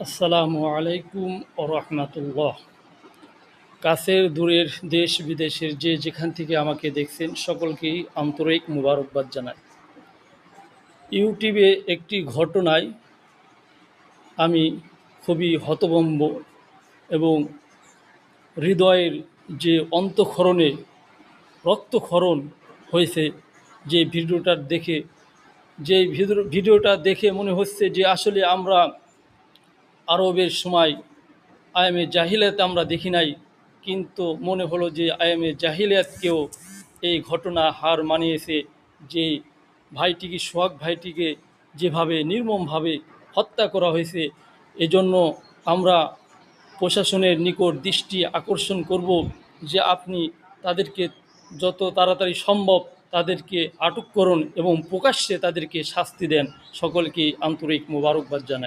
আসসালামু আলাইকুম ও রহমতুল্লাহ। কাছের, দূরের, দেশ বিদেশের যে যেখান থেকে আমাকে দেখছেন, সকলকেই আন্তরিক মুবারকবাদ জানাই। ইউটিউবে একটি ঘটনায় আমি খুবই হতভম্ব এবং হৃদয়ের যে অন্তঃক্ষরণে রক্তক্ষরণ হয়েছে, যে ভিডিওটা দেখে, যে ভিডিও- ভিডিওটা দেখে মনে হচ্ছে যে আসলে আমরা আরবের সময় আয়ামে জাহিলিয়াত আমরা দেখি নাই, কিন্তু মনে হলো যে আয়ামে জাহিলিয়াতকেও এই ঘটনা হার মানিয়েছে যে ভাইটিকে, সোহাগ ভাইটিকে যেভাবে নির্মমভাবে হত্যা করা হয়েছে, এজন্য আমরা প্রশাসনের নিকট দৃষ্টি আকর্ষণ করব যে আপনি তাদেরকে যত তাড়াতাড়ি সম্ভব তাদেরকে আটক করুন এবং প্রকাশ্যে তাদেরকে শাস্তি দেন। সকলকে আন্তরিক মোবারকবাদ জানাই।